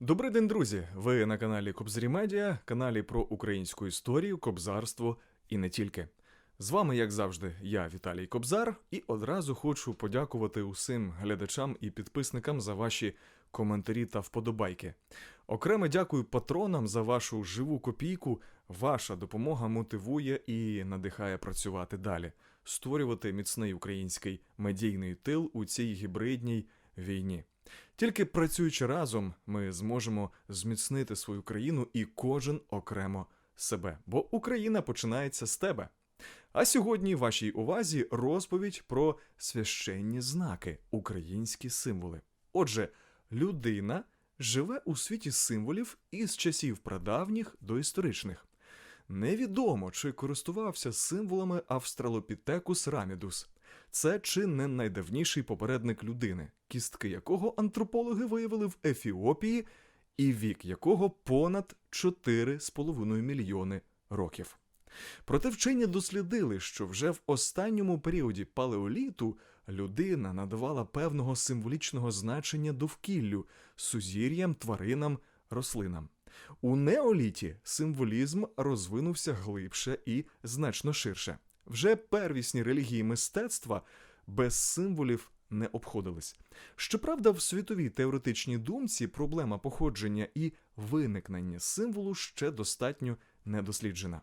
Добрий день, друзі! Ви на каналі Кобзарі Медіа, каналі про українську історію, кобзарство і не тільки. З вами, як завжди, я Віталій Кобзар, і одразу хочу подякувати усім глядачам і підписникам за ваші коментарі та вподобайки. Окремо дякую патронам за вашу живу копійку. Ваша допомога мотивує і надихає працювати далі, створювати міцний український медійний тил у цій гібридній війні. Тільки працюючи разом, ми зможемо зміцнити свою країну і кожен окремо себе, бо Україна починається з тебе. А сьогодні вашій увазі розповідь про священні знаки, українські символи. Отже, людина живе у світі символів із часів прадавніх до історичних. Невідомо, чи користувався символами Австралопітекус рамідус. Це чи не найдавніший попередник людини, кістки якого антропологи виявили в Ефіопії, і вік якого понад 4,5 мільйони років. Проте вчені дослідили, що вже в останньому періоді палеоліту людина надавала певного символічного значення довкіллю, сузір'ям, тваринам, рослинам. У неоліті символізм розвинувся глибше і значно ширше. Вже первісні релігії мистецтва без символів не обходились. Щоправда, в світовій теоретичній думці проблема походження і виникнення символу ще достатньо недосліджена.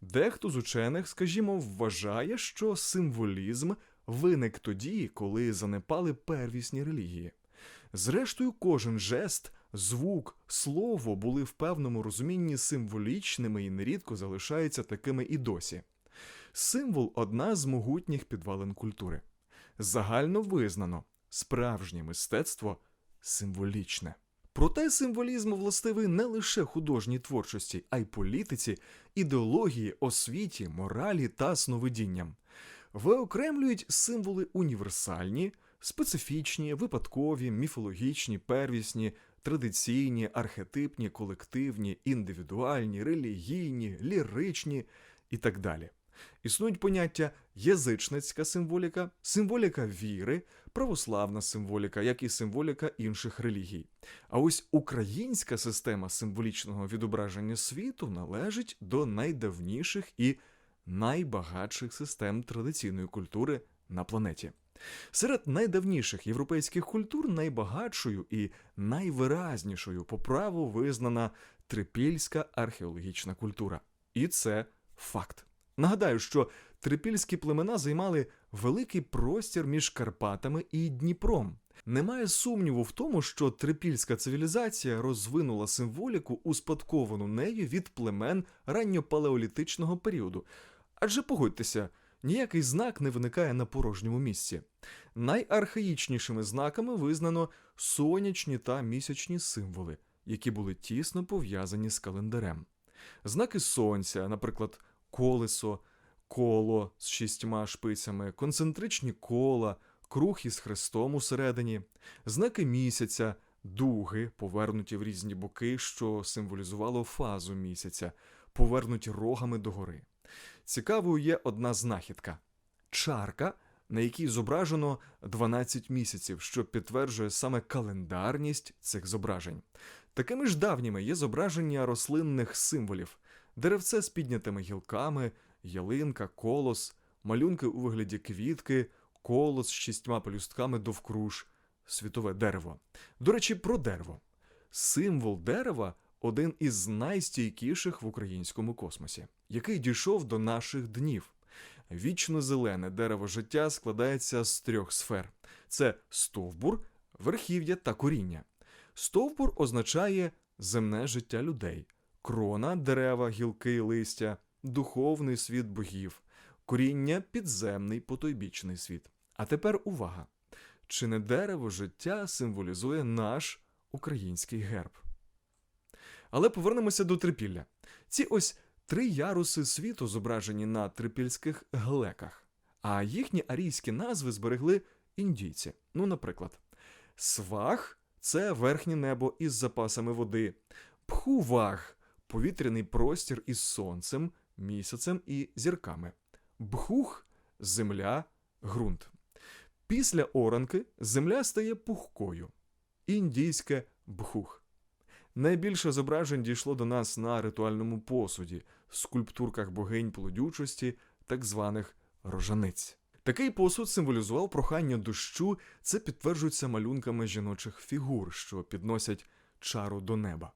Дехто з учених, скажімо, вважає, що символізм виник тоді, коли занепали первісні релігії. Зрештою, кожен жест, звук, слово були в певному розумінні символічними і нерідко залишаються такими і досі. Символ одна з могутніх підвалин культури. Загально визнано, справжнє мистецтво символічне. Проте символізм властивий не лише художній творчості, а й політиці, ідеології, освіті, моралі та сновидінням. Виокремлюють символи універсальні, специфічні, випадкові, міфологічні, первісні, традиційні, архетипні, колективні, індивідуальні, релігійні, ліричні і так далі. Існують поняття язичницька символіка, символіка віри, православна символіка, як і символіка інших релігій. А ось українська система символічного відображення світу належить до найдавніших і найбагатших систем традиційної культури на планеті. Серед найдавніших європейських культур найбагатшою і найвиразнішою по праву визнана трипільська археологічна культура. І це факт. Нагадаю, що трипільські племена займали великий простір між Карпатами і Дніпром. Немає сумніву в тому, що трипільська цивілізація розвинула символіку, успадковану нею від племен ранньопалеолітичного періоду. Адже погодьтеся, ніякий знак не виникає на порожньому місці. Найархаїчнішими знаками визнано сонячні та місячні символи, які були тісно пов'язані з календарем. Знаки сонця, наприклад, колесо, коло з шістьма шпицями, концентричні кола, круг із хрестом усередині, знаки місяця, дуги, повернуті в різні боки, що символізувало фазу місяця, повернуті рогами догори. Цікавою є одна знахідка чарка, на якій зображено 12 місяців, що підтверджує саме календарність цих зображень. Такими ж давніми є зображення рослинних символів, деревце з піднятими гілками, ялинка, колос, малюнки у вигляді квітки, колос з шістьма пелюстками довкруж, світове дерево. До речі, про дерево. Символ дерева один із найстійкіших в українському космосі, який дійшов до наших днів. Вічно зелене дерево життя складається з трьох сфер: це стовбур, верхів'я та коріння. Стовбур означає земне життя людей, крона, дерева, гілки, листя, духовний світ богів, коріння підземний потойбічний світ. А тепер увага! Чи не дерево життя символізує наш український герб? Але повернемося до трипілля. Ці ось три яруси світу зображені на трипільських глеках, а їхні арійські назви зберегли індійці. Ну, наприклад, свах це верхнє небо із запасами води, пхуваг повітряний простір із сонцем, місяцем і зірками, бхух земля, ґрунт. Після оранки земля стає пухкою, індійське бхух. Найбільше зображень дійшло до нас на ритуальному посуді, скульптурках богинь плодючості, так званих рожаниць. Такий посуд символізував прохання дощу, це підтверджується малюнками жіночих фігур, що підносять чару до неба.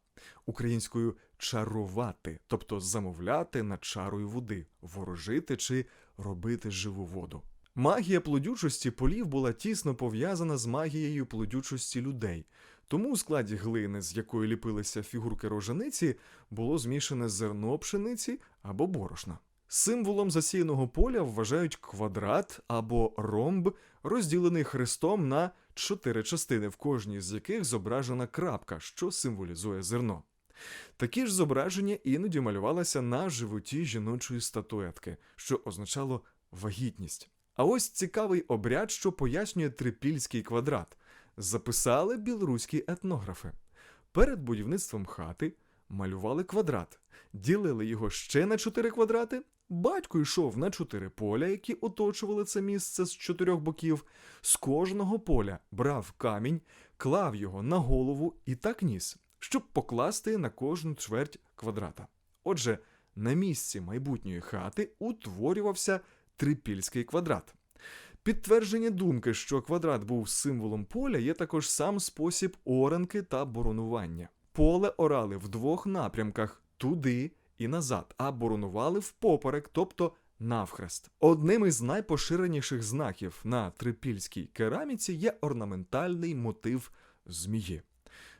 Українською чарувати, тобто замовляти над чарою води, ворожити чи робити живу воду. Магія плодючості полів була тісно пов'язана з магією плодючості людей, тому у складі глини, з якої ліпилися фігурки рожаниці, було змішане зерно пшениці або борошна. Символом засіяного поля вважають квадрат або ромб, розділений хрестом на чотири частини, в кожній з яких зображена крапка, що символізує зерно. Такі ж зображення іноді малювалися на животі жіночої статуетки, що означало вагітність. А ось цікавий обряд, що пояснює трипільський квадрат. Записали білоруські етнографи. Перед будівництвом хати малювали квадрат, ділили його ще на чотири квадрати. Батько йшов на чотири поля, які оточували це місце з чотирьох боків. З кожного поля брав камінь, клав його на голову і так ніс, щоб покласти на кожну чверть квадрата. Отже, на місці майбутньої хати утворювався трипільський квадрат. Підтвердження думки, що квадрат був символом поля, є також сам спосіб оранки та боронування. Поле орали в двох напрямках туди і назад, а боронували впоперек, тобто навхрест. Одним із найпоширеніших знаків на трипільській кераміці є орнаментальний мотив змії.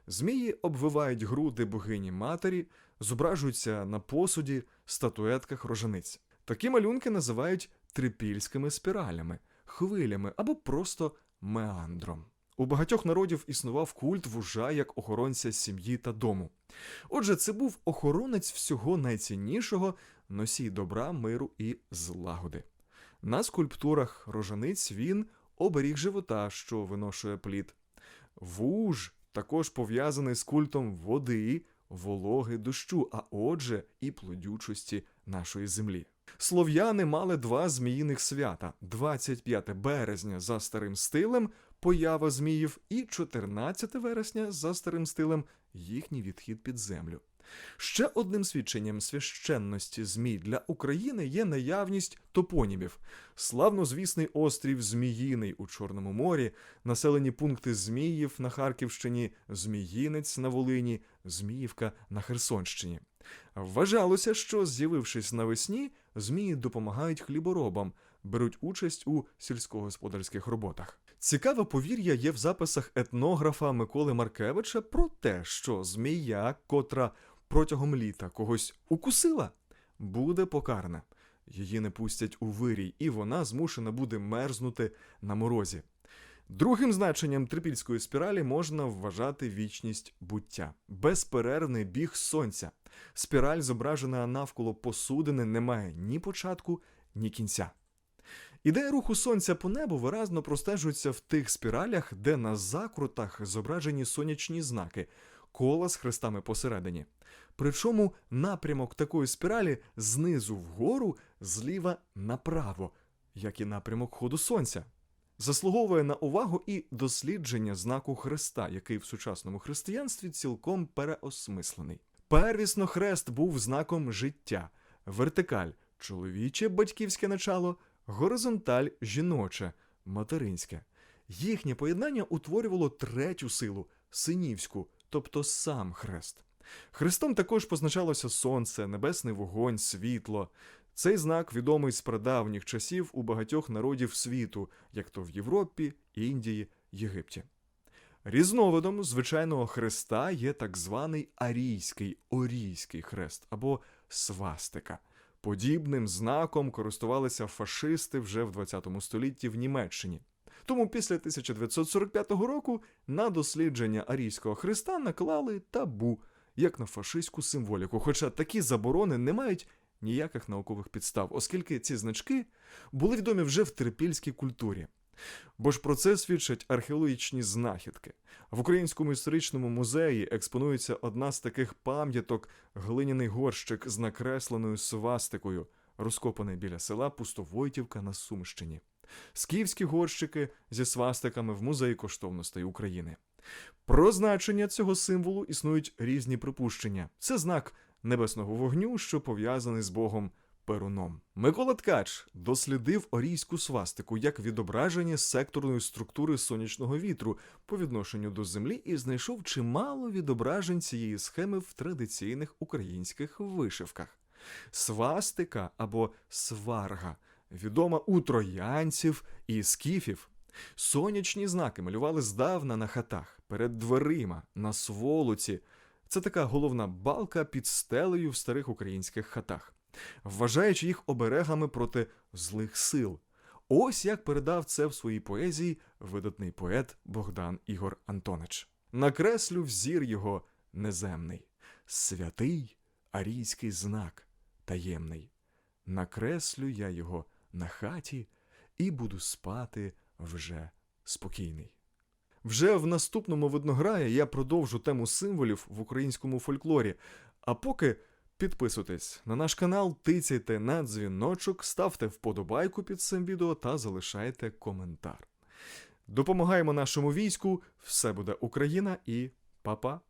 Змії обвивають груди богині матері, зображуються на посуді, статуетках рожениць. Такі малюнки називають трипільськими спіралями, хвилями або просто меандром. У багатьох народів існував культ вужа як охоронця сім'ї та дому. Отже, це був охоронець всього найціннішого, носій добра, миру і злагоди. На скульптурах рожениць він оберіг живота, що виношує плід. Вуж також пов'язаний з культом води, вологи, дощу, а отже, і плодючості нашої землі. Слов'яни мали два зміїних свята: 25 березня за старим стилем, поява зміїв, і 14 вересня за старим стилем їхній відхід під землю. Ще одним свідченням священності змій для України є наявність топонімів: славнозвісний острів Зміїний у Чорному морі, населені пункти Зміїв на Харківщині, Зміїнець на Волині, Зміївка на Херсонщині. Вважалося, що, з'явившись навесні, змії допомагають хліборобам, беруть участь у сільськогосподарських роботах. Цікаве повір'я є в записах етнографа Миколи Маркевича про те, що змія, котра протягом літа когось укусила, буде покарана. Її не пустять у вирій, і вона змушена буде мерзнути на морозі. Другим значенням трипільської спіралі можна вважати вічність буття, безперервний біг сонця. Спіраль, зображена навколо посудини, не має ні початку, ні кінця. Ідея руху сонця по небу виразно простежується в тих спіралях, де на закрутах зображені сонячні знаки, кола з хрестами посередині. Причому напрямок такої спіралі знизу вгору, зліва направо, як і напрямок ходу сонця. Заслуговує на увагу і дослідження знаку Христа, який в сучасному християнстві цілком переосмислений. Первісно хрест був знаком життя, вертикаль чоловіче батьківське начало, горизонталь жіноче, материнське. Їхнє поєднання утворювало третю силу синівську, тобто сам хрест. Хрестом також позначалося сонце, небесний вогонь, світло. Цей знак відомий з прадавніх часів у багатьох народів світу, як то в Європі, Індії, Єгипті. Різновидом звичайного хреста є так званий арійський орійський хрест або свастика. Подібним знаком користувалися фашисти вже в ХХ столітті в Німеччині. Тому після 1945 року на дослідження арійського хреста наклали табу, як на фашистську символіку. Хоча такі заборони не мають ніяких наукових підстав, оскільки ці значки були відомі вже в трипільській культурі. Бо ж про це свідчать археологічні знахідки. В Українському історичному музеї експонується одна з таких пам'яток глиняний горщик з накресленою свастикою, розкопаний біля села Пустовойтівка на Сумщині. Скіфські горщики зі свастиками в музеї коштовностей України. Про значення цього символу існують різні припущення. Це знак небесного вогню, що пов'язаний з Богом Перуном. Микола Ткач дослідив орійську свастику як відображення секторної структури сонячного вітру по відношенню до землі і знайшов чимало відображень цієї схеми в традиційних українських вишивках. Свастика або сварга відома у троянців і скіфів. Сонячні знаки малювали здавна на хатах, перед дверима, на сволоці. Це така головна балка під стелею в старих українських хатах, вважаючи їх оберегами проти злих сил. Ось як передав це в своїй поезії видатний поет Богдан Ігор Антонич. Накреслю взір його неземний, святий арійський знак таємний. Накреслю я його на хаті і буду спати вже спокійний. Вже в наступному виднограї я продовжу тему символів в українському фольклорі. А поки підписуйтесь на наш канал, тицяйте на дзвіночок, ставте вподобайку під цим відео та залишайте коментар. Допомагаємо нашому війську, все буде Україна і па-па!